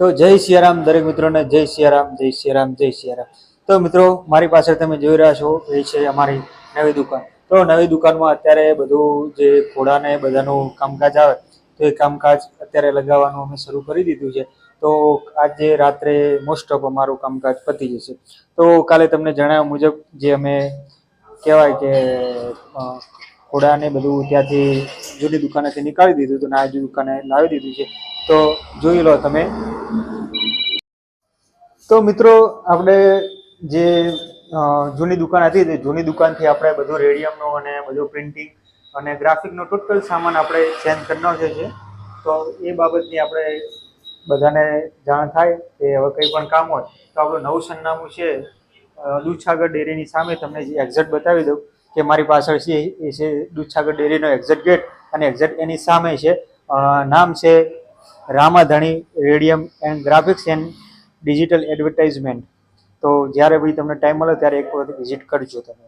તો જય સિયારામ દરેક મિત્રોને જય સિયારામ જય સિયારામ જય સિયારામ. તો મિત્રો, મારી પાસે તમે જોઈ રહ્યા છો, એ છે અમારી નવી દુકાન. તો નવી દુકાનમાં અત્યારે બધું જે ઘોડાને બધાનું કામકાજ આવે, તો એ કામકાજ અત્યારે લગાવવાનું અમે શરૂ કરી દીધું છે. તો આજે રાત્રે મોસ્ટ ઓફ અમારું કામકાજ પતી જશે. તો કાલે તમને જણાવ્યા મુજબ જે અમે કહેવાય કે ખોડાને બધું ત્યાંથી જૂની દુકાનેથી નીકાળી દીધું હતું ને આ દુકાને લાવી દીધું છે. તો જોઈ લો તમે તો મિત્રો, આપણે જે જૂની દુકાન હતી, તે જૂની દુકાનથી આપણે બધું રેડિયમનું અને બધું પ્રિન્ટિંગ અને ગ્રાફિકનો ટોટલ સામાન આપણે ચેન્જ કરી નાખ્યો છે. તો એ બાબતની આપણે બધાને જાણ થાય કે હવે કંઈ પણ કામ હોય, તો આપણું નવું સરનામું છે દૂધસાગર ડેરીની સામે તમને જે એક્ઝેક્ટ બતાવી દઉં કે મારી પાછળ છે, એ છે દૂધસાગર ડેરીનો એક્ઝેક્ટ ગેટ અને એક્ઝેક્ટ એની સામે છે નામ છે Ramadhani radium and graphics and digital advertisement તો જ્યારે ભાઈ તમને ટાઈમ મળે ત્યારે એક વખત વિઝિટ કરજો તમે.